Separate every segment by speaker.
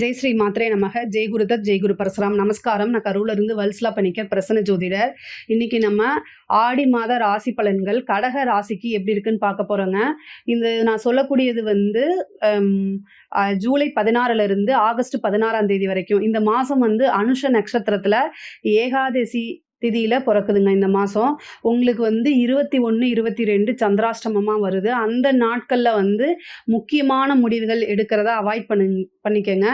Speaker 1: ஜெய் ஸ்ரீ மாத்திரை நமக. ஜெய் குருதத் ஜெய் குரு பரசுராம். நமஸ்காரம். நான் கரூர்ல இருந்து வல்ஸ்லா பண்ணிக்க பிரசன்ன ஜோதிடர். இன்னைக்கு நம்ம ஆடி மாத ராசி பலன்கள் கடக ராசிக்கு எப்படி இருக்குன்னு பார்க்க போகிறோங்க இந்த நான் சொல்லக்கூடியது வந்து ஜூலை பதினாறுலேருந்து ஆகஸ்ட் பதினாறாம் தேதி வரைக்கும். இந்த மாதம் வந்து அனுஷ நட்சத்திரத்தில் ஏகாதசி திதியில் பிறக்குதுங்க இந்த மாதம் உங்களுக்கு வந்து இருபத்தி ஒன்று இருபத்தி ரெண்டு சந்திராஷ்டமமாக வருது. அந்த நாட்களில் வந்து முக்கியமான முடிவுகள் எடுக்கிறத அவாய்ட் பண்ணு பண்ணிக்கங்க.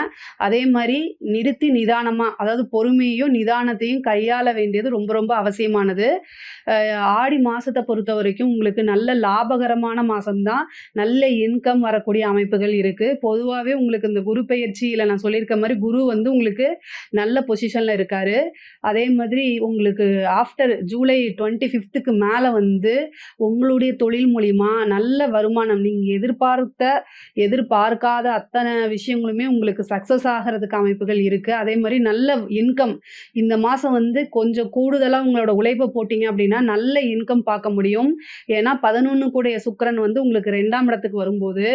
Speaker 1: அதே மாதிரி நிறுத்தி நிதானமாக அதாவது பொறுமையையும் நிதானத்தையும் கையாள வேண்டியது ரொம்ப ரொம்ப அவசியமானது. ஆடி மாதத்தை பொறுத்த வரைக்கும் உங்களுக்கு நல்ல லாபகரமான மாதம்தான் நல்ல இன்கம் வரக்கூடிய அமைப்புகள் இருக்குது பொதுவாகவே உங்களுக்கு இந்த குரு பயிற்சியில் நான் சொல்லியிருக்க மாதிரி குரு வந்து உங்களுக்கு நல்ல பொசிஷனில் இருக்கார். அதே மாதிரி உங்களுக்கு ஆஃப்டர் ஜூலை டுவெண்ட்டி ஃபிஃப்த்துக்கு மேலே வந்து உங்களுடைய தொழில் மூலிமா நல்ல வருமானம் நீங்கள் எதிர்பார்த்த எதிர்பார்க்காத அத்தனை விஷயங்களுமே உங்களுக்கு சக்ஸஸ் ஆகிறதுக்கு அமைப்புகள் இருக்குது அதே மாதிரி நல்ல இன்கம் இந்த மாதம் வந்து கொஞ்சம் கூடுதலாக உங்களோட உழைப்பை போட்டிங்க அப்படின்னா நல்ல இன்கம் பார்க்க முடியும். ஏன்னா பதினொன்று கூடிய சுக்கிரன் வந்து உங்களுக்கு ரெண்டாம் இடத்துக்கு வரும்போது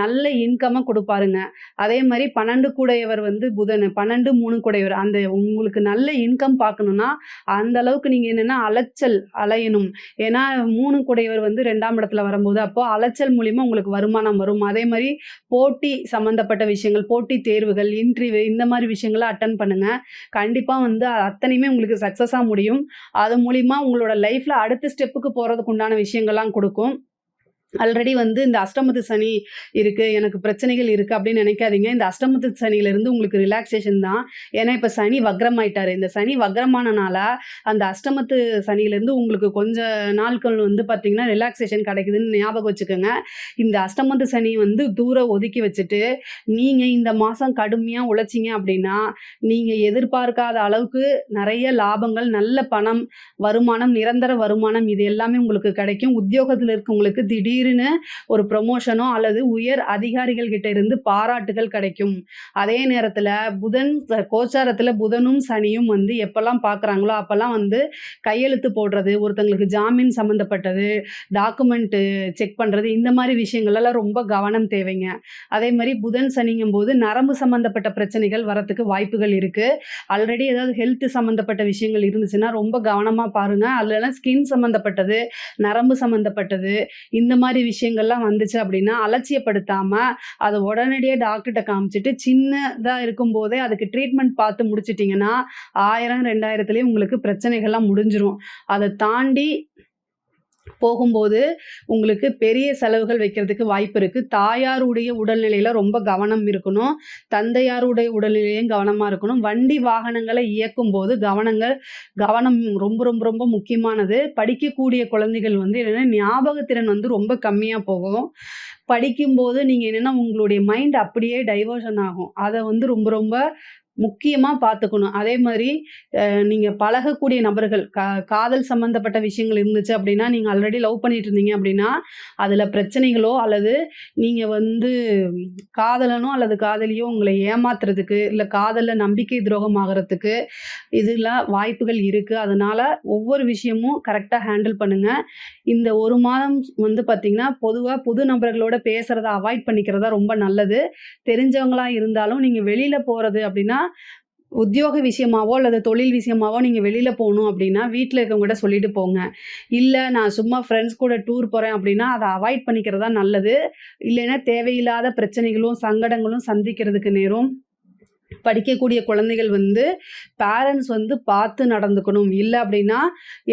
Speaker 1: நல்ல இன்கம்மை கொடுப்பாருங்க. அதே மாதிரி பன்னெண்டு கூடையவர் வந்து புதன் பன்னெண்டு மூணு கூடையவர் அந்த உங்களுக்கு நல்ல இன்கம் பார்க்கணுன்னா அந்த அந்த அளவுக்கு நீங்கள் என்னென்னா அலைச்சல் அலையணும். ஏன்னா மூணு குடையவர் வந்து ரெண்டாம் இடத்துல வரும்போது அப்போ அலைச்சல் மூலிமா உங்களுக்கு வருமானம் வரும். அதே மாதிரி போட்டி சம்மந்தப்பட்ட விஷயங்கள் போட்டி தேர்வுகள் இன்டர்வியூ இந்த மாதிரி விஷயங்களை அட்டன் பண்ணுங்க. கண்டிப்பாக வந்து அத்தனையுமே உங்களுக்கு சக்ஸஸாக முடியும். அது மூலிமா உங்களோட லைஃப்பில் அடுத்த ஸ்டெப்புக்கு போகிறதுக்கு உண்டான விஷயங்கள்லாம் கொடுக்கும். ஆல்ரெடி வந்து இந்த அஷ்டமத்து சனி இருக்குது எனக்கு பிரச்சனைகள் இருக்குது அப்படின்னு நினைக்காதீங்க. இந்த அஷ்டமத்து சனியிலேருந்து உங்களுக்கு ரிலாக்ஸேஷன் தான். ஏன்னா இப்போ சனி வக்ரம் ஆயிட்டாரு இந்த சனி வக்ரமானனால அந்த அஷ்டமத்து சனியிலேருந்து உங்களுக்கு கொஞ்ச நாட்கள் வந்து பார்த்திங்கன்னா ரிலாக்ஸேஷன் கிடைக்குதுன்னு ஞாபகம் வச்சுக்கோங்க. இந்த அஷ்டமத்து சனி வந்து தூரம் ஒதுக்கி வச்சுட்டு நீங்கள் இந்த மாதம் கடுமையாக உழைச்சிங்க அப்படின்னா நீங்கள் எதிர்பார்க்காத அளவுக்கு நிறைய லாபங்கள் நல்ல பணம் வருமானம் நிரந்தர வருமானம் இது எல்லாமே உங்களுக்கு கிடைக்கும். உத்தியோகத்தில் இருக்கவங்களுக்கு திடீர்னு ஒரு ப்ரொமோஷனோ அல்லது உயர் அதிகாரிகள் கிட்ட இருந்து பாராட்டுகள் கிடைக்கும். அதே நேரத்தில் புதன் கோச்சாரத்தில் புதனும் சனியும் வந்து எப்பெல்லாம் பார்க்குறாங்களோ அப்போல்லாம் வந்து கையெழுத்து போடுறது ஒருத்தங்களுக்கு ஜாமீன் சம்மந்தப்பட்டது டாக்குமெண்ட்டு செக் பண்ணுறது இந்த மாதிரி விஷயங்கள்லாம் ரொம்ப கவனம் தேவைங்க. அதே மாதிரி புதன் சனிங்கும் போது நரம்பு சம்மந்தப்பட்ட பிரச்சனைகள் வரத்துக்கு வாய்ப்புகள் இருக்குது ஆல்ரெடி ஏதாவது ஹெல்த் சம்மந்தப்பட்ட விஷயங்கள் இருந்துச்சுன்னா ரொம்ப கவனமாக பாருங்கள் அதுலலாம் ஸ்கின் சம்மந்தப்பட்டது நரம்பு சம்மந்தப்பட்டது இந்த மாதிரி விஷயங்கள்லாம் வந்துச்சு அப்படின்னா அலட்சியப்படுத்தாமல் அதை உடனடியாக டாக்டர்கிட்ட காமிச்சிட்டு சின்னதாக இருக்கும்போதே அதுக்கு ட்ரீட்மெண்ட் பார்த்து முடிச்சிட்டிங்கன்னா ஆயிரம் ரெண்டாயிரத்துலேயும் உங்களுக்கு பிரச்சனைகள்லாம் முடிஞ்சிரும். அதை தாண்டி போகும்போது உங்களுக்கு பெரிய செலவுகள் வைக்கிறதுக்கு வாய்ப்பு இருக்குது தாயாருடைய உடல்நிலையில் ரொம்ப கவனம் இருக்கணும். தந்தையாருடைய உடல்நிலையும் கவனமாக இருக்கணும். வண்டி வாகனங்களை இயக்கும் போது கவனங்கள் கவனம் ரொம்ப ரொம்ப ரொம்ப முக்கியமானது. படிக்கக்கூடிய குழந்தைகள் வந்து என்னென்னா ஞாபகத்திறன் வந்து ரொம்ப கம்மியாக போகும். படிக்கும்போது நீங்கள் என்னென்னா உங்களுடைய மைண்ட் அப்படியே டைவர்ஷன் ஆகும். அதை வந்து ரொம்ப ரொம்ப முக்கியமாக பார்த்துக்கணும். அதே மாதிரி நீங்கள் பழகக்கூடிய நபர்கள் கா காதல் சம்மந்தப்பட்ட விஷயங்கள் இருந்துச்சு அப்படின்னா நீங்கள் ஆல்ரெடி லவ் பண்ணிட்டு இருந்தீங்க அப்படின்னா அதில் பிரச்சனைகளோ அல்லது நீங்கள் வந்து காதலனோ அல்லது காதலியோ உங்களை ஏமாத்துறதுக்கு இல்லை காதலில் நம்பிக்கை துரோகம் ஆகிறதுக்கு இதெல்லாம் வாய்ப்புகள் இருக்குது அதனால் ஒவ்வொரு விஷயமும் கரெக்டாக ஹேண்டில் பண்ணுங்கள் இந்த ஒரு மாதம் வந்து பார்த்திங்கன்னா பொதுவாக புது நபர்களோட பேசுகிறத அவாய்ட் பண்ணிக்கிறதா ரொம்ப நல்லது. தெரிஞ்சவங்களாக இருந்தாலும் நீங்கள் வெளியில் போகிறது அப்படின்னா உத்தியோக விஷயமாவோ அல்லது தொழில் விஷயமாவோ நீங்கள் வெளியில் போகணும் அப்படின்னா வீட்டில் இருக்கவங்ககிட்ட சொல்லிட்டு போங்க. இல்லை நான் சும்மா ஃப்ரெண்ட்ஸ் கூட டூர் போகிறேன் அப்படின்னா அதை அவாய்ட் பண்ணிக்கிறதா நல்லது. இல்லைன்னா தேவையில்லாத பிரச்சனைகளும் சங்கடங்களும் சந்திக்கிறதுக்கு நேரும் படிக்கக்கூடிய குழந்தைகள் வந்து பேரண்ட்ஸ் வந்து பார்த்து நடந்துக்கணும். இல்லை அப்படின்னா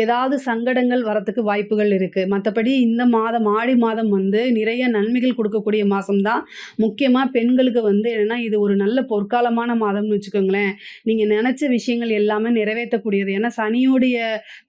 Speaker 1: ஏதாவது சங்கடங்கள் வரத்துக்கு வாய்ப்புகள் இருக்குது மற்றபடி இந்த மாதம் ஆடி மாதம் வந்து நிறைய நன்மைகள் கொடுக்கக்கூடிய மாதம்தான் முக்கியமாக பெண்களுக்கு வந்து என்னென்னா இது ஒரு நல்ல பொற்காலமான மாதம்னு வச்சுக்கோங்களேன். நீங்கள் நினச்ச விஷயங்கள் எல்லாமே நிறைவேற்றக்கூடியது. ஏன்னா சனியுடைய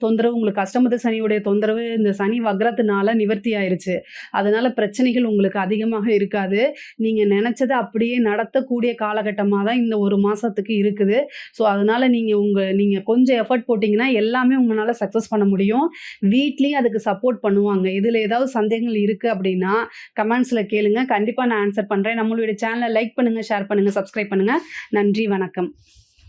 Speaker 1: தொந்தரவு உங்களுக்கு கஷ்டமத்து சனியுடைய தொந்தரவு இந்த சனி வக்ரத்தினால நிவர்த்தி ஆயிருச்சு. அதனால் பிரச்சனைகள் உங்களுக்கு அதிகமாக இருக்காது. நீங்கள் நினச்சதை அப்படியே நடத்தக்கூடிய காலகட்டமாக தான் இந்த ஒரு மாதத்துக்கு இருக்குது. ஸோ அதனால் நீங்கள் உங்கள் நீங்கள் கொஞ்சம் எஃபர்ட் போட்டிங்கன்னா எல்லாமே உங்களால் சக்ஸஸ் பண்ண முடியும். வீட்லேயும் அதுக்கு சப்போர்ட் பண்ணுவாங்க. இதில் ஏதாவது சந்தேகங்கள் இருக்குது அப்படின்னா கமெண்ட்ஸில் கேளுங்க. கண்டிப்பாக நான் ஆன்சர் பண்ணுறேன் நம்மளுடைய சேனலை லைக் பண்ணுங்கள் ஷேர் பண்ணுங்கள் சப்ஸ்கிரைப் பண்ணுங்கள் நன்றி வணக்கம்.